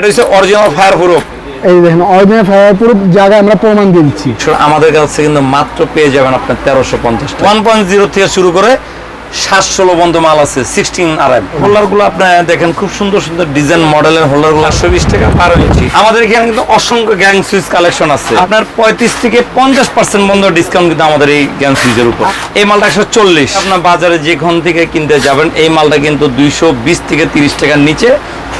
এটা হচ্ছে original fire proof এই দেখেন অরিজিনাল ফায়ার প্রুফ জায়গায় আমরা প্রমাণ দিয়ে দিচ্ছি। আমাদের কাছে কিন্তু মাত্র পেয়ে যাবেন আপনার তেরোশো পঞ্চাশ ওয়ান পয়েন্ট জিরো থেকে শুরু করে সাত ষোলো বন্ধ মাল আছে সিক্সটিন আর এম হোল্ডার আপনার দেখেন খুব সুন্দর সুন্দর ডিজাইন মডেলের একশো বিশ টাকা বারো ইঞ্চি আমাদের এখানে কিন্তু অসংখ্য গ্যাং সুইচ কালেকশন আছে। আপনার পঁয়ত্রিশ থেকে পঞ্চাশ পার্সেন্ট বন্ধ ডিসকাউন্ট কিন্তু আমাদের এই গ্যাং সুইচের উপর। এই মালটা একশো চল্লিশ। আপনার বাজারে যেখান থেকে কিনতে যাবেন এই মালটা কিন্তু দুইশো বিশ থেকে তিরিশ টাকার নিচে।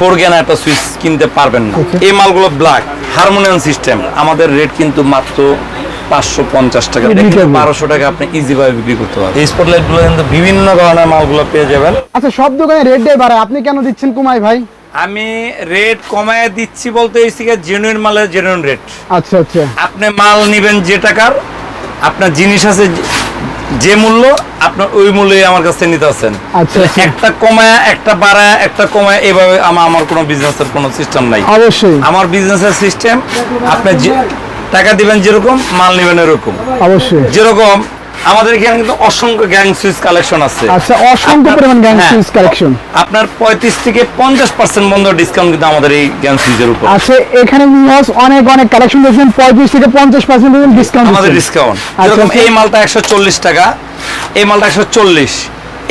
ফোর গ্যান একটা সুইচ কিনতে পারবেন না। এই মালগুলো ব্ল্যাক হারমোনিয়াম সিস্টেম আমাদের রেট কিন্তু মাত্র পাঁচশো পঞ্চাশ টাকা. বারোশো টাকা আপনি ইজি ভাবে বিক্রি করতে পারবেন। এই স্পটলাইটগুলো কিন্তু বিভিন্ন ধরনের মালগুলো পেয়ে যাবেন। আচ্ছা সব দোকানে রেট ডে বাড়ায়। আপনি কেন দিচ্ছেন কুমাই ভাই? আমি রেট কমায় দিচ্ছি বলতে হয়েছি জেনুইন মালের জেনুইন রেট আচ্ছা আচ্ছা। আপনি মাল নিবেন যে টাকার আপনার জিনিস আছে যে- মূল্য আপনার ওই মূল্যে আমার কাছে নিতে আছেন। আচ্ছা। একটা কমায় একটা বাড়ায় একটা কমায় এভাবে আমার আমার কোনো বিজনেসের কোনো সিস্টেম নাই। অবশ্যই। আমার বিজনেসের সিস্টেম আপনি টাকা দিবেন যেরকম মাল নেবেন এরকম অবশ্যই। যেরকম আমাদের এখানে কিন্তু অসংখ্য গ্যাং সুইচ কালেকশন আছে। আচ্ছা অসংখ্য পরিমাণ গ্যাং হ্যাঁ, সুইচ কালেকশন। আপনার পঁয়ত্রিশ থেকে পঞ্চাশ পার্সেন্ট বন্ধ ডিসকাউন্ট কিন্তু আমাদের এই গ্যাং সুইচের উপর। আচ্ছা এখানে ভিউয়ার্স অনেক অনেক কালেকশন দেখছেন পঁয়ত্রিশ থেকে পঞ্চাশ পার্সেন্ট ডিসকাউন্ট আমাদের ডিসকাউন্ট আচ্ছা, যেরকম। এই মালটা একশো চল্লিশ টাকা এই মালটা একশো চল্লিশ।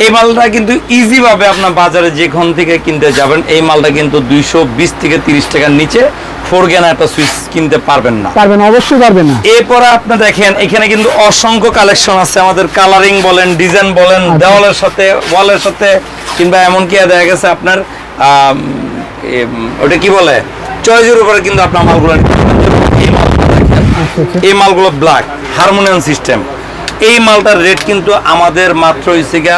এই মালটা কিন্তু ইজি ভাবে আপনার বাজারে যেখান থেকে কিনতে যাবেন এই মালটা কিন্তু দুইশো বিশ থেকে তিরিশ টাকার নিচে ফোর গ্যান একটা সুইচ কিনতে পারবেন না। পারবেন অবশ্যই পারবেন না। এরপরে আপনি দেখেন এখানে কিন্তু অসংখ্য কালেকশন আছে। আমাদের কালারিং বলেন ডিজাইন বলেন আচ্ছা। দেওয়ালের সাথে ওয়ালের সাথে কিংবা এমনকি দেখা গেছে আপনার ওটা কি বলে? চয়েসের উপরে কিন্তু আপনার মালগুলো এই মালগুলো দেখেন আচ্ছা আচ্ছা। ব্ল্যাক হারমোনিয়াম সিস্টেম এই মালটার রেট কিন্তু আমাদের মাত্র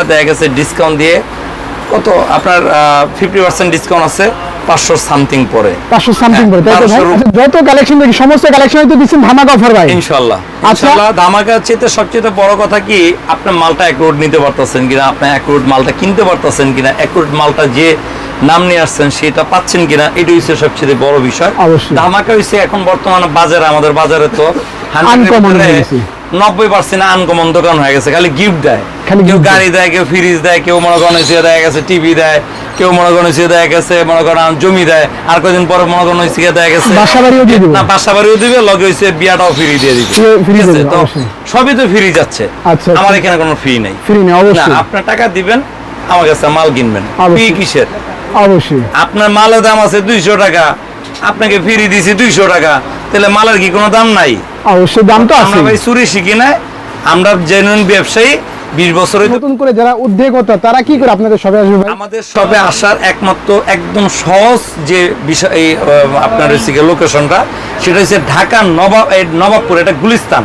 দেখা গেছে ডিসকাউন্ট দিয়ে কত? আপনার ফিফটি পার্সেন্ট ডিসকাউন্ট আছে। পাঁচশো সামথিং পরে পাঁচশো সামথিং পরে তাই তো ভাই 500 আচ্ছা, যত কালেকশন দেখি সমস্ত কালেকশন তো দিচ্ছেন ধামাকা অফার ভাই ইনশাল্লাহ আচ্ছা। ধামাকা চেতে সবচেয়ে বড় কথা কি আপনার মালটা এক রোড নিতে পারতেছেন কিনা আপনি এক রোড মালটা কিনতে পারতেছেন কিনা এক রোড মালটা যে নাম নিয়ে আসছেন সেটা পাচ্ছেন কিনা এটা হচ্ছে সবচেয়ে বড় বিষয়। ধামাকা হচ্ছে এখন বর্তমানে বাজারে আমাদের বাজারে তো। নব্বই পার্সেন্ট আনকমন দোকান হয়ে গেছে খালি গিফট দেয়। খালি কেউ গাড়ি দেয় কেউ ফ্রিজ দেয় কেউ মনে করেন দেয় গেছে টিভি দেয় কেউ মনে করেন দেয় গেছে মনে করেন জমি দেয় আর কদিন পরে মনে করেন দেয় গেছে। না বাসা বাড়িও দিবে লগে হইছে বিয়াটাও ফ্রি দিয়ে দিবে। তো সবই তো ফ্রি যাচ্ছে। আচ্ছা, আমার আচ্ছা। এখানে কোনো ফ্রি নেই। ফ্রি নেই না অবশ্যই। আপনার টাকা দিবেন আমার কাছে মাল কিনবেন। ফ্রি কিসের? অবশ্যই। আপনার মালের দাম আছে দুইশো টাকা আপনাকে ফ্রি দিছি দুইশো টাকা তাহলে মালের কি কোনো দাম নাই? অবশ্যই দাম তো আছে ভাই চুরি শিখি না। আমরা জেনুইন ব্যবসায়ী বিশ বছর নতুন করে যারা উদ্যোগতা তারা কি করে আপনাদের সবে আসবে ভাই? আমাদের সবে আসার একমাত্র একদম সহজ যে বিষয় এই আপনার হচ্ছে লোকেশনটা সেটা হচ্ছে ঢাকা নবাব নবাবপুর এটা গুলিস্তান।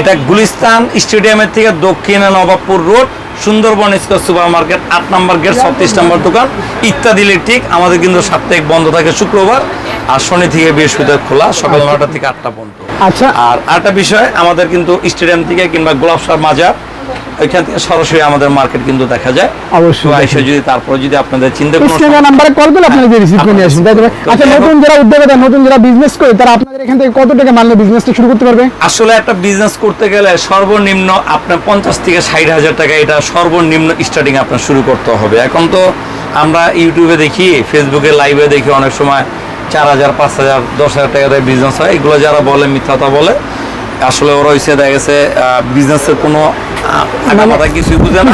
এটা গুলিস্তান স্টেডিয়ামের থেকে দক্ষিণে Nawabpur road Sundarban square super market আট নম্বর গেট ছত্রিশ নম্বর দোকান ইত্যাদি ইলেকট্রিক আমাদের কিন্তু সাপ্তাহিক বন্ধ থাকে শুক্রবার আর শনি থেকে বৃহস্পতিবার খোলা সকাল নটা থেকে আটটা পর্যন্ত। আচ্ছা। আর আরেকটা বিষয় আমাদের কিন্তু স্টেডিয়াম থেকে কিংবা গোলাপসার মাজার ওইখান থেকে সরাসরি আমাদের মার্কেট কিন্তু দেখা যায়। অবশ্যই যদি তারপর যদি আপনাদের চিন্তা কোনো স্ক্রিনে নাম্বারে কল করলে আপনারা রিসিভ করে নিয়ে তাই আচ্ছা নতুন যারা নতুন যারা বিজনেস করে তারা আপনাদের এখান থেকে কত টাকা মানলে বিজনেসটা শুরু করতে পারবে? আসলে একটা বিজনেস করতে গেলে সর্বনিম্ন আপনার পঞ্চাশ থেকে ষাট হাজার টাকা এটা সর্বনিম্ন স্টার্টিং আপনার শুরু করতে হবে। এখন তো আমরা ইউটিউবে দেখি ফেসবুকে লাইভে দেখি অনেক সময় চার হাজার পাঁচ হাজার দশ হাজার টাকা দিয়ে বিজনেস হয়। এগুলো যারা বলে মিথ্যাতা বলে আসলে ওরা হইছে দেখা গেছে বিজনেসের কোনো আগামাথা কিছুই বুঝে না।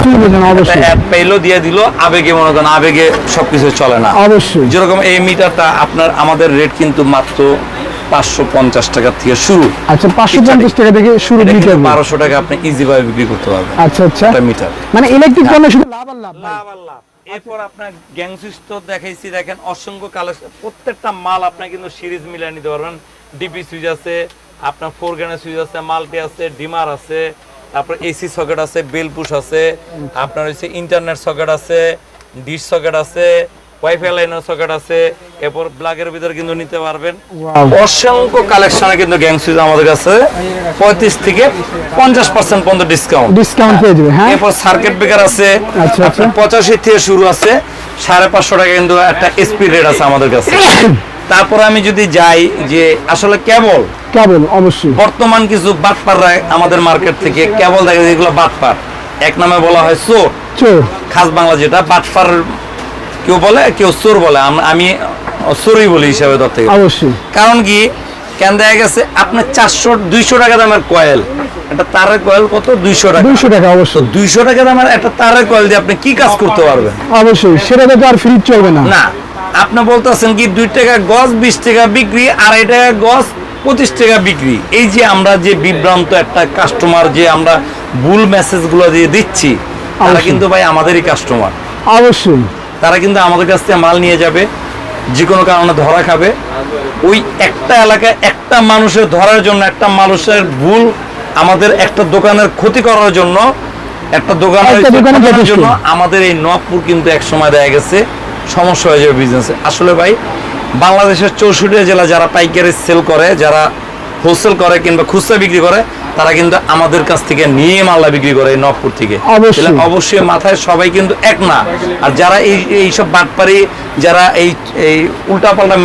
অ্যাড দিয়ে দিল আবেগে মনে করেন আবেগে সবকিছু চলে না। অবশ্যই। যেরকম এই মিটারটা আপনার আমাদের রেট কিন্তু মাত্র পাঁচশো পঞ্চাশ টাকার থেকে শুরু। আচ্ছা পাঁচশো পঞ্চাশ টাকা থেকে শুরু মিটার বারোশো টাকা আপনি ইজি ভাবে বিক্রি করতে পারবেন। আচ্ছা আচ্ছা। মিটার। মানে ইলেকট্রিক পণ্য শুধু লাভ আর লাভ ভাই। এরপর আপনার গ্যাং সুইচ তো দেখাইছি দেখেন অসংখ্য কালেকশন প্রত্যেকটা মাল আপনার কিন্তু সিরিজ মিলিয়ে নিতে পারবেন। ডিপি সুইচ আছে আপনার ফোর গ্যানের সুইচ আছে মাল্টি আছে ডিমার আছে তারপর এসি সকেট আছে বেল পুশ আছে আপনার হচ্ছে ইন্টারনেট সকেট আছে ডিশ সকেট আছে ওয়াইফাই লাইনের সকেট আছে এরপর ভিতরে কিন্তু নিতে পারবেন। অসংখ্য কালেকশনে কিন্তু গ্যাং সুইচ আমাদের কাছে পঁয়ত্রিশ থেকে পঞ্চাশ পার্সেন্ট পর্যন্ত ডিসকাউন্ট ডিসকাউন্ট পেয়ে যাবে হ্যাঁ? এরপর সার্কিট ব্রেকার আছে আচ্ছা, আচ্ছা। পঁচাশি থেকে শুরু আছে সাড়ে পাঁচশো টাকা কিন্তু একটা স্পিড রেট আছে আমাদের কাছে। তারপর আমি যদি যাই যে আসলে কেবল কেবল অবশ্যই। বর্তমান কিছু বাটপাররা আমাদের মার্কেট থেকে কেবল দেখা যায় এগুলো বাটপার। এক নামে বলা হয় চোর। চোর। খাস বাংলা যেটা বাটপার কেউ বলে কেউ চোর বলে। আমি সরি বলি হিসাবে ধরতে গেলে। অবশ্যই। কারণ কি? কেন দেখা গেছে আপনার চারশো দুইশো টাকা দামের কয়েল একটা তারের কয়েল কত? দুইশো টাকা। দুইশো টাকা অবশ্যই। দুইশো টাকা দামের একটা তারের কয়েল দিয়ে আপনি কি কাজ করতে পারবেন? অবশ্যই। সেটা তো আর ফ্রি চলবে না। না। আপনি বলতেছেন কি দুই টাকা গজ বিশ টাকা বিক্রি আড়াই টাকা গজ পঁচিশ টাকা বিক্রি। এই যে আমরা যে বিভ্রান্ত একটা কাস্টমার যে আমরা ভুল মেসেজগুলো দিয়ে দিচ্ছি তারা কিন্তু ভাই আমাদেরই কাস্টমার অবশ্যই। তারা কিন্তু আমাদের কাছ থেকে মাল নিয়ে যাবে যে কোনো কারণে ধরা খাবে ওই একটা এলাকায় একটা মানুষের ধরার জন্য একটা মানুষের ভুল আমাদের একটা দোকানের ক্ষতি করার জন্য একটা দোকানের যথেষ্ট। জন্য আমাদের এই নবপুর কিন্তু এক সময় দেখা গেছে সমস্যা হয়ে যাবে বিজনেসে আসলে ভাই বাংলাদেশের চৌষট্টি জেলা যারা পাইকারি সেল করে যারা হোলসেল করে কিংবা খুচরা বিক্রি করে তারা কিন্তু আমাদের কাছ থেকে নিয়ে মাল্লা বিক্রি করে এই নবপুর থেকে। অবশ্যই। মাথায় সবাই কিন্তু এক না। আর যারা এই এইসব বাটপারি যারা এই এই উল্টাপাল্টা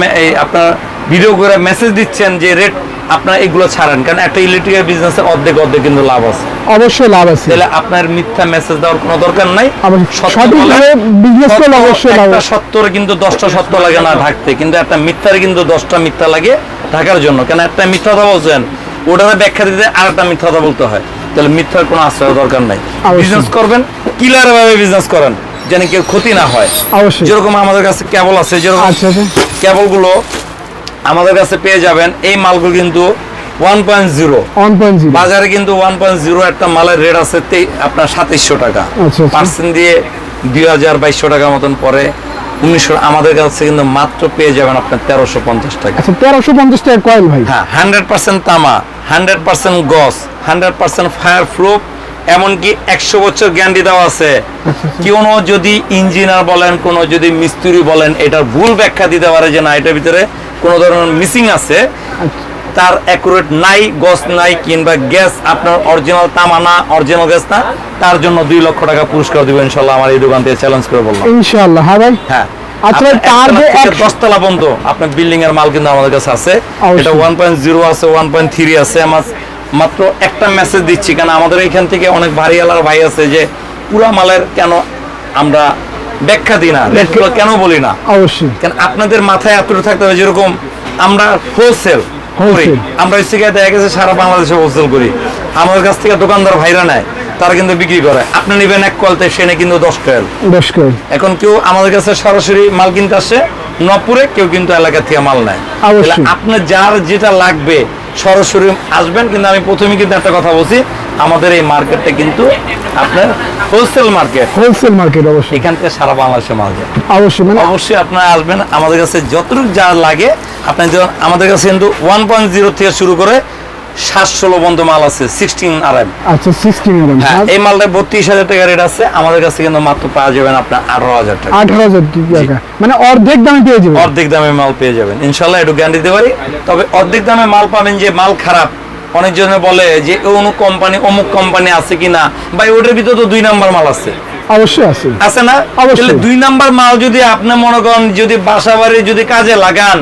আপনার ভিডিও করে মেসেজ দিচ্ছেন যে রেট আপনার এগুলো ছাড়েন। কারণ একটা ইলেকট্রিক্যাল বিজনেসে অর্ধেক অর্ধেক কিন্তু লাভ আছে। অবশ্যই লাভ আছে। তাহলে আপনার মিথ্যা মেসেজ দেওয়ার কোনো দরকার নাই। সঠিকভাবে business করলে অবশ্যই লাভ আছে। সত্যর কিন্তু দশটা সত্য লাগে না ঢাকতে। কিন্তু একটা মিথ্যার কিন্তু দশটা মিথ্যা লাগে ঢাকার জন্য। কেন একটা মিথ্যা কথা বলছেন ওটার ব্যাখ্যা দিতে আর একটা মিথ্যা কথা বলতে হয়। তাহলে মিথ্যার কোনো আশ্রয় দরকার নাই। বিজনেস করবেন ক্লিয়ার ভাবে বিজনেস করেন যেন কেউ ক্ষতি না হয়। অবশ্যই। যেরকম আমাদের কাছে কেবল আছে যেরকম আচ্ছা আচ্ছা। কেবলগুলো আমাদের কাছে পেয়ে যাবেন এই মালগুলো কিন্তু বাজারে কিন্তু ওয়ান পয়েন্ট জিরো একটা মালের রেট আছে তে- আপনার সাতাইশশো টাকা। আচ্ছা, আচ্ছা। পার্সেন্ট দিয়ে দুই হাজার বাইশশো টাকা মতন পরে উনিশশো আমাদের কাছে কিন্তু মাত্র পেয়ে যাবেন আপনার তেরোশো পঞ্চাশ টাকা। আচ্ছা তেরোশো পঞ্চাশ টাকা কয়েল ভাই। হ্যাঁ হান্ড্রেড পার্সেন্ট তামা হান্ড্রেড পার্সেন্ট গস হান্ড্রেড পার্সেন্ট ফায়ার প্রুফ এমনকি একশো বছর গ্যারান্টি দেওয়া আছে। কোনো যদি ইঞ্জিনিয়ার বলেন কোনো যদি মিস্ত্রি বলেন এটার ভুল ব্যাখ্যা দিতে পারে যে না এটার ভিতরে কোনো ধরনের মিসিং আছে। আচ্ছা। তার অ্যাকুরেট নাই গস নাই কিংবা গ্যাস আপনার অরিজিনাল তামা না অরিজিনাল গ্যাস না তার জন্য দুই লক্ষ টাকা পুরস্কার দিব ইনশাল্লাহ আমার এই দোকান থেকে চ্যালেঞ্জ করে বললাম। ইনশাআল্লাহ হ্যাঁ ভাই? হ্যাঁ। আচ্ছা তার যে দশতলা পর্যন্ত আপনার বিল্ডিং এর মাল কিন্তু আমাদের কাছে আছে। এটা ওয়ান পয়েন্ট জিরো আছে ওয়ান পয়েন্ট থ্রি আছে আমার মাত্র একটা মেসেজ দিচ্ছি কারণ আমাদের এখান থেকে অনেক ভারী আলার ভাই আছে যে পুরা মালের কেন আমরা ব্যাখ্যা দিই না রেটগুলো কেন বলি না? অবশ্যই। আপনাদের মাথায় এতটুকু থাকতে হবে যেরকম আমরা হোলসেল করি। আমরা হচ্ছে দেখা গেছে সারা বাংলাদেশে হোলসেল করি। আমাদের কাছ থেকে দোকানদার ভাইরা নেয় তারা কিন্তু বিক্রি করে। আপনি নেবেন এক কলতে সে নেয় কিন্তু দশ কয়েল। দশ কয়েল। এখন কেউ আমাদের কাছে সরাসরি মাল কিনতে আসে নপুরে কেউ কিন্তু এলাকা থেকে মাল নেয়। আপনার যার যেটা লাগবে সরাসরি আসবেন কিন্তু আমি প্রথমে কিন্তু একটা কথা বলছি আমাদের এই মার্কেটটা কিন্তু আপনার হোলসেল মার্কেট হোলসেল মার্কেট অবশ্যই। এখান থেকে সারা বাংলাদেশে মাল যায়। অবশ্যই মানে অবশ্যই আপনারা আসবেন আমাদের কাছে যতটুকু যা লাগে আপনার যেমন আমাদের কাছে কিন্তু ওয়ান পয়েন্ট জিরো থেকে শুরু করে সাত ষোলো বন্ধ মাল আছে সিক্সটিন আর এম আচ্ছা সিক্সটিন এরম হ্যাঁ এই মালটা বত্রিশ হাজার টাকা রেট আছে আমাদের কাছে কিন্তু মাত্র পাওয়া যাবেন আপনার আঠারো হাজার টাকা। আঠারো হাজার টাকা। মানে অর্ধেক দামে পেয়ে যাবেন। অর্ধেক দামে মাল পেয়ে যাবেন। ইনশাল্লাহ একটু গ্যারান্টি দিতে পারি। তবে অর্ধেক দামে মাল পাবেন যে মাল খারাপ অনেকজনে বলে যে অমুক কোম্পানি অমুক কোম্পানি আছে কিনা? বা ওটার ভিতরে তো দুই নাম্বার মাল আছে। অবশ্যই আছে। আছে না। তাহলে দুই নাম্বার মাল যদি আপনি মনে করেন যদি বাসা বাড়ি যদি কাজে লাগান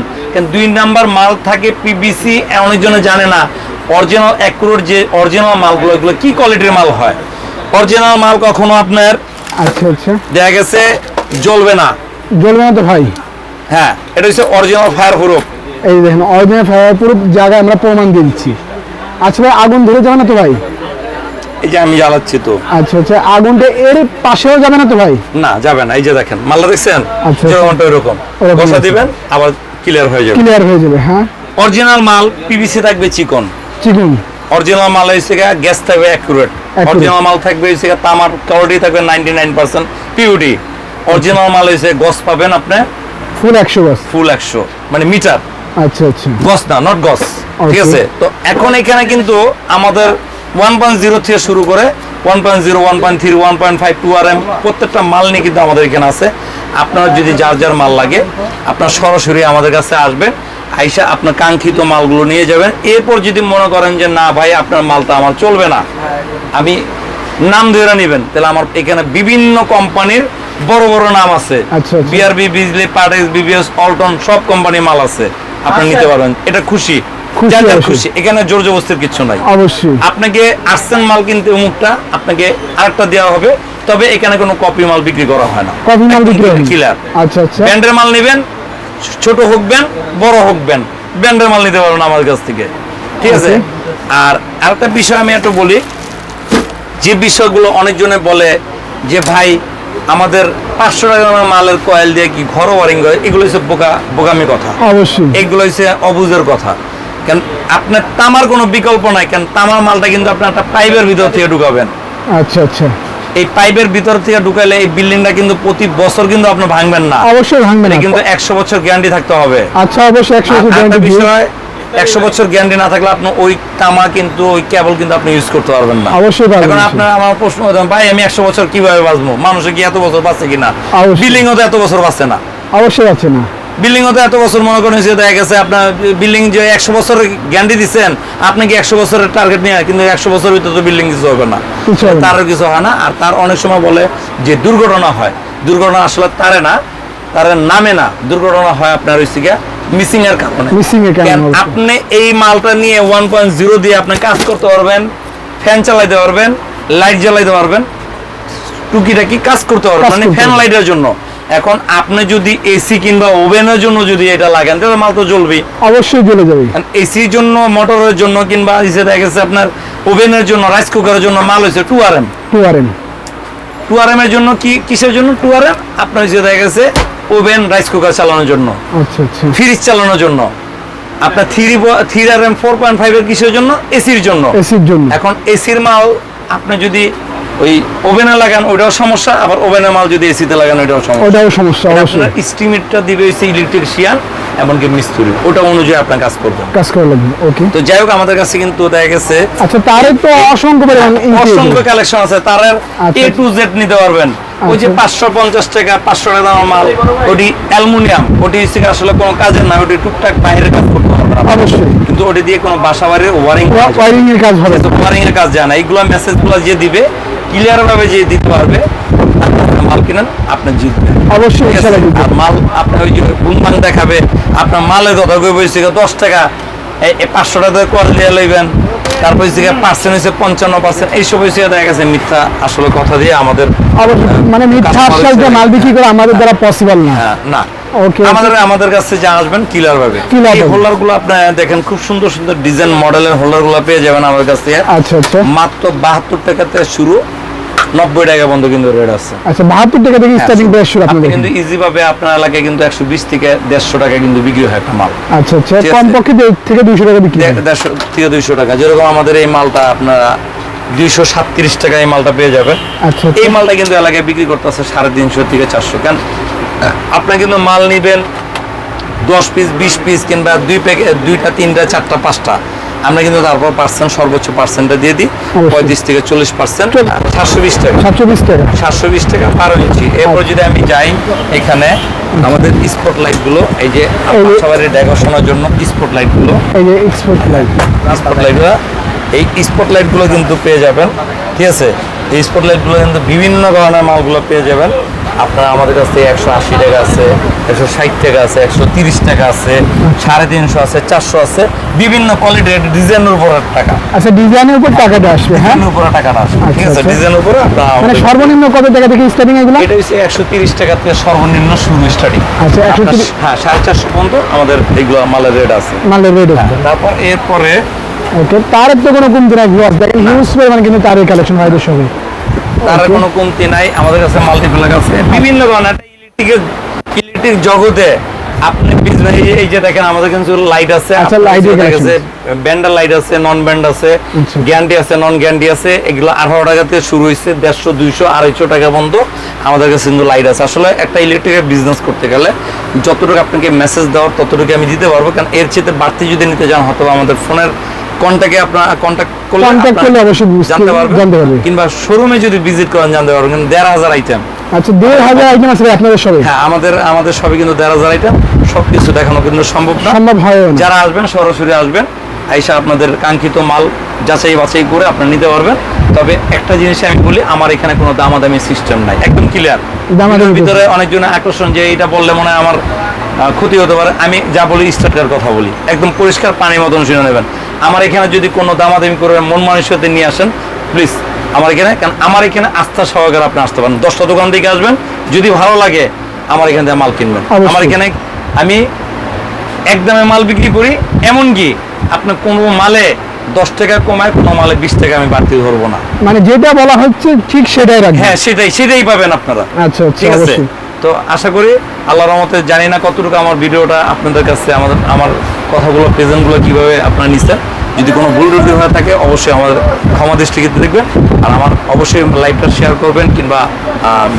দুই নাম্বার মাল থাকে পিবিসি অনেকজনে জানে না। অরিজিনাল যে অরিজিনাল মালগুলো এগুলো কি কোয়ালিটির মাল হয়? অরিজিনাল মাল কখনো আপনার আচ্ছা আচ্ছা। দেখা গেছে জ্বলবে না। জ্বলবে না তো ভাই? হ্যাঁ এটা হচ্ছে অরিজিনাল ফায়ার প্রুফ এই দেখেন অরিজিনাল ফায়ার প্রুফ জায়গায় আমরা প্রমাণ দিয়ে দিচ্ছি। আচ্ছা ভাই আগুন ধরে যাবে না তো ভাই? এই যে আমি জ্বালাচ্ছি তো। আচ্ছা আচ্ছা আগুনটা এর পাশেও যাবে না তো ভাই? না যাবে না এই যে দেখেন মালটা দেখছেন? আচ্ছা। যেরকমটা এরকম বসা দিবেন আবার ক্লিয়ার হয়ে যাবে। ক্লিয়ার হয়ে যাবে হ্যাঁ। অরিজিনাল মাল পিভিসি থাকবে চিকন। চিকুন। অরিজিনাল মাল হয়েছে গ্যাস থাকবে অ্যাকুরেট অরিজিনাল মাল থাকবে হয়েছে তামার কোয়ালিটি থাকবে নাইনটি নাইন পার্সেন্ট পিউডি অরিজিনাল মাল হয়েছে গস পাবেন আপনি ফুল একশো বাস ফুল একশো মানে মিটার আচ্ছা আচ্ছা। গস না নট গস। ঠিক আছে? তো এখন এখানে কিন্তু আমাদের ওয়ান পয়েন্ট জিরো থেকে শুরু করে one point zero one point three one point five two R M প্রত্যেকটা মাল নিয়ে কিন্তু আমাদের এখানে আছে। আপনার যদি যার যার মাল লাগে আপনার সরাসরি আমাদের কাছে আসবেন আইসা আপনার কাঙ্ক্ষিত মালগুলো নিয়ে যাবেন। এরপর যদি মনে করেন যে না ভাই আপনার মালটা আমার চলবে না আমি নাম ধরে নেবেন তাহলে আমার এখানে বিভিন্ন কোম্পানির বড় বড় নাম আছে। আচ্ছা, আচ্ছা। BRB Bijli Partex BBS Alton সব কোম্পানির মাল আছে। আপনি নিতে পারবেন। এটা খুশি। খুশি। এখানে জোর জবস্তির কিছু নাই। অবশ্যই। আপনাকে আসছেন মাল কিনতে অমুকটা আপনাকে আরেকটা দেওয়া হবে তবে এখানে কোনো কপি মাল বিক্রি করা হয় না। কফি মাল বিক্রি হয় ক্লিয়ার আচ্ছা আচ্ছা। ব্র্যান্ডের মাল নেবেন ছোট হোক ব্যান্ড বড় হোক ব্যান্ডের মাল নিতে পারবেন আমার কাছ থেকে। ঠিক আছে? আর আরেকটা বিষয় আমি একটু বলি যে বিষয়গুলো অনেকজনে বলে যে ভাই আমাদের পাঁচশো টাকা দামের মালের কয়েল দিয়ে কি ঘর ওয়ারিং করে এগুলো হচ্ছে বোকা বোকামি কথা। অবশ্যই। এগুলো হচ্ছে অবুজের কথা। কেন আপনার তামার কোনো বিকল্প নাই কেন তামার মালটা কিন্তু আপনি একটা পাইপের ভিতর থেকে ঢুকাবেন। আচ্ছা আচ্ছা। এই পাইপের ভিতর থেকে ঢুকাইলে এই বিল্ডিংটা কিন্তু প্রতি বছর কিন্তু আপনি ভাঙবেন না। অবশ্যই ভাঙবে না। কিন্তু একশো বছর গ্যারান্টি থাকতে হবে। আচ্ছা অবশ্যই একশো আর বছর গ্যারান্টি বিষয় একশো বছর গ্যারান্টি না থাকলে আপনি ওই তামা কিন্তু ওই কেবল কিন্তু আপনি ইউজ করতে পারবেন না। অবশ্যই পারবেন এখন। আপনার আমার প্রশ্ন হতো, ভাই আমি একশো বছর কীভাবে বাঁচবো? মানুষে কি এত বছর বাঁচে কিনা? অবশ্যই। বিল্ডিং তো এত বছর বাঁচে না। অবশ্যই আছে না। বিল্ডিং তো এত বছর মনে করেন যে দেখা গেছে আপনার বিল্ডিং যে একশো বছরের গ্যারান্টি দিচ্ছেন আপনি কি একশো বছরের টার্গেট নিয়ে কিন্তু একশো বছরের ভিতরে তো বিল্ডিং কিছু হবে না। তারও কিছু হয় না আর তার অনেক সময় বলে যে দুর্ঘটনা হয়। দুর্ঘটনা আসলে তারে না তার নামে না। দুর্ঘটনা হয় আপনার ওই সিগা মিসিং এর কারণে। Missing এর কারণে আপনি এই মালটা নিয়ে ওয়ান পয়েন্ট জিরো দিয়ে আপনি কাজ করতে পারবেন ফ্যান চালাইতে পারবেন লাইট জ্বালাইতে পারবেন টুকিটাকি কাজ করতে পারবেন মানে ফ্যান। লাইটের জন্য। এখন আপনি যদি এসি কিংবা ওভেনের জন্য যদি এটা লাগান তাহলে মাল তো জ্বলবেই। অবশ্যই জ্বলে যাবে। এসির জন্য মোটরের জন্য কিংবা ইসে দেখা গেছে আপনার ওভেনের জন্য রাইস কুকারের জন্য মাল হয়েছে two R M two R M two R এর জন্য কি কিসের জন্য? টু আর এম আপনার ইসে দেখা গেছে ওভেন রাইস কুকার চালানোর জন্য। আচ্ছা আচ্ছা। ফ্রিজ চালানোর জন্য। আপনার three three R M four point ফাইভের কিসের জন্য? এসির জন্য। এসির জন্য। এখন এসির মাল আপনি যদি ওই ওভেনে লাগান ওইটাও সমস্যা আবার ওভেনের মাল যদি এসিতে লাগান ওইটাও সমস্যা। ওটাও সমস্যা অবশ্যই। স্টিমেটটা দিবে হচ্ছে ইলেকট্রিশিয়ান এমনকি মিস্ত্রি। ওটা অনুযায়ী আপনার কাজ করবেন কাজ করা লাগবে ওকে তো যাই হোক আমাদের কাছে কিন্তু দেখা গেছে আচ্ছা তারের তো অসংখ্য পরিমাণ অসংখ্য কালেকশন আছে। তার। এ টু জেড নিতে পারবেন। ওই যে আচ্ছা। পাঁচশো পঞ্চাশ টাকা পাঁচশো টাকা দামের মাল ওটি অ্যালুমিনিয়াম। ওটি আসলে কোনো কাজের না ওটি টুকটাক বাইরে কাজ করতে অবশ্যই। কিন্তু ওটি দিয়ে কোনো বাসা বাড়ির ওয়ারিং ওয়ারিং এর কাজ হবে। তো ওয়ারিং এর কাজ যায় না। এইগুলো মেসেজগুলো যে দিবে ভাবে যে দিতে পারবে মাল কিনেন আপনি জিতবেন অবশ্যই। আর মাল আপনার ওই যে গুণমান দেখাবে আপনার মালের কথা কই বলছি দশ টাকা। পাঁচশো টাকা লইবেন। তারপর হচ্ছে পার্সেন্ট হচ্ছে পঞ্চান্ন পার্সেন্ট। এইসব হচ্ছে দেখা গেছে মিথ্যা আসলে কথা দিয়ে আমাদের মানে মিথ্যা আশ্বাস দিয়ে মাল বিক্রি করে আমাদের দ্বারা পসিবল না। হ্যাঁ, না। আমাদের আমাদের কাছে যা আসবেন পাবে Clear এই হোল্ডারগুলো আপনার দেখেন খুব সুন্দর সুন্দর ডিজাইন মডেলের হোল্ডারগুলো পেয়ে যাবেন আমাদের কাছ থেকে। আচ্ছা আচ্ছা। মাত্র বাহাত্তর টাকা থেকে শুরু। নব্বই টাকা পর্যন্ত কিন্তু রেট আছে। আচ্ছা বাহাত্তর টাকা থেকে স্টার্টিং প্রাইস শুরু আপনি আপনাদের কিন্তু ইজি ভাবে আপনার এলাকায় কিন্তু একশো বিশ থেকে দেড়শো টাকা কিন্তু বিক্রি হয় একটা মাল। আচ্ছা আচ্ছা। কমপক্ষে থেকে দুইশো টাকা বিক্রি হয়। দে- দেড়শো থেকে দুইশো টাকা। যেরকম আমাদের এই মালটা আপনারা দুইশো সাতত্রিশ টাকা এই মালটা পেয়ে যাবেন। আচ্ছা এই আচ্ছা মালটা কিন্তু এলাকায় বিক্রি করতেছে সাড়ে তিনশো থেকে চারশো। কেন? আপনি কিন্তু মাল নিবেন দশ পিস বিশ পিস কিংবা দুই প্যাকেট দুইটা তিনটা চারটা পাঁচটা। আমরা কিন্তু তারপর পার্সেন্ট সর্বোচ্চ পার্সেন্টটা দিয়ে দিই। পঁয়ত্রিশ থেকে চল্লিশ পার্সেন্ট সাতশো বিশ টাকা। সাতশো বিশ টাকা। সাতশো বিশ টাকা বারো ইঞ্চি। এরপর যদি আমি যাই এখানে আমাদের স্পট লাইটগুলো এই যে সবার ডেকোরেশনের জন্য স্পট লাইটগুলো। এই যে এক্সপোর্ট লাইট স্পট লাইটগুলো এই স্পট লাইটগুলো কিন্তু পেয়ে যাবেন ঠিক আছে? এই স্পট লাইটগুলো কিন্তু বিভিন্ন ধরনের মালগুলো পেয়ে যাবেন। আপনারা আমাদের কাছ একশো আশি টাকা আছে একশো ষাট টাকা আছে একশো তিরিশ টাকা আছে সাড়ে তিনশো আছে চারশো আছে বিভিন্ন কোয়ালিটির ডিজাইনের উপর টাকা। আচ্ছা ডিজাইনের উপর টাকাটা আসবে হ্যাঁ? উপরে টাকাটা আসে ঠিক আচ্ছা, আছে? আচ্ছা। ডিজাইনের উপরে মানে সর্বনিম্ন কত টাকা থেকে স্টার্টিং এগুলো? এটা হচ্ছে একশো তিরিশ টাকা থেকে সর্বনিম্ন শুরু স্টার্টিং আচ্ছা, 130 হ্যাঁ সাড়ে চারশো পর্যন্ত আমাদের এগুলো মালের রেট আছে। মালের রেট হ্যাঁ, তারপর এরপরে ওকে তারের তো কোনো কমতি ভিউয়ার্স দেখেন হিউজ পরিমাণ কিন্তু তারের কালেকশন হয় সবে তার কোনো কমতি নাই আমাদের কাছে মাল্টিপ্লাগ আছে বিভিন্ন ধরনের ইলেকট্রিকের ইলেকট্রিক জগতে আপনি business- এই যে- দেখেন আমাদের কিন্তু লাইট আছে আচ্ছা, কাছে collection। ব্যান্ডার লাইট আছে নন ব্যান্ড আছে আচ্ছা। গ্যারান্টি আছে নন গ্যারান্টি আছে এগুলো আঠারো টাকা থেকে শুরু হয়েছে দেড়শো দুইশো আড়াইশো টাকা পর্যন্ত আমাদের কাছে কিন্তু লাইট আছে আসলে একটা ইলেকট্রিকের বিজনেস করতে গেলে যতটুকু আপনাকে মেসেজ দেওয়ার ততটুকু আমি দিতে পারব কারণ এর চেয়ে বাড়তি যদি নিতে চান হয়তো আমাদের ফোনের কন্ট্যাক্টে আপনার কন্টাক্ট করলে কন্টাক্ট করলে অবশ্যই জানতে পারবেন। জানতে পারবেন কিংবা শোরুমে যদি ভিজিট করেন জানতে পারবেন। কিন্তু দেড় হাজার আইটেম আচ্ছা দেড় হাজার আইটেম আছে আপনাদের সবে হ্যাঁ আমাদের আমাদের সবই কিন্তু দেড় হাজার আইটেম সব কিছু দেখানো কিন্তু সম্ভব না। সম্ভব হয় যারা আসবেন সরাসরি আসবেন। আইসা আপনাদের কাঙ্ক্ষিত মাল যাচাই বাছাই করে আপনারা নিতে পারবেন। তবে একটা জিনিস আমি বলি আমার এখানে কোনো দামাদামি সিস্টেম নাই একদম ক্লিয়ার ভিতরে অনেকজনের আকর্ষণ যে এটা বললে মনে হয় আমার ক্ষতি হতে পারে। আমি যা বলি স্টার্টের কথা বলি। একদম পরিষ্কার পানির মতন শুনে নেবেন। আমার এখানে যদি কোনো দামাদামি করে মন মানুষতে নিয়ে আসেন প্লিজ আমার এখানে কারণ আমার এখানে আস্থা সহকারে আপনি আসতে পারেন। দশটা দোকান থেকে আসবেন যদি ভালো লাগে আমার এখান থেকে মাল কিনবেন। আমার এখানে আমি একদমে মাল বিক্রি করি এমনকি আপনার কোনো মালে দশ টাকা কমায় কোনো মালে বিশ টাকা আমি বাড়তি ধরবো না। মানে যেটা বলা হচ্ছে ঠিক সেটাই রাখবেন। হ্যাঁ সেটাই সেটাই পাবেন আপনারা। আচ্ছা আচ্ছা ঠিক আছে? তো আশা করি আল্লাহর রহমতে জানি না কতটুকু আমার ভিডিওটা আপনাদের কাছে আমাদের আমার কথাগুলো প্রেজেন্টগুলো কীভাবে আপনারা নিচ্ছেন। যদি কোনো ভুল ত্রুটি হয়ে থাকে অবশ্যই আমাদের ক্ষমা দৃষ্টিতে দেখবেন। আর আমার অবশ্যই লাইভটা শেয়ার করবেন কিংবা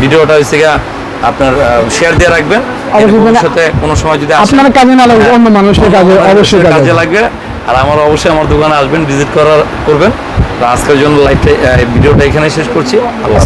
ভিডিওটা হচ্ছে গিয়া আপনার শেয়ার দিয়ে রাখবেন। অবশ্যই মানে ভবিষ্যতে কোনো সময় যদি আপনার কাজে না লাগবে অন্য মানুষের কাজে অবশ্যই কাজে লাগবে। আর আমার অবশ্যই আমার দোকানে আসবেন ভিজিট করার করবেন আজকের জন্য লাইভটা ভিডিওটা এখানে শেষ করছি আল্লাহ।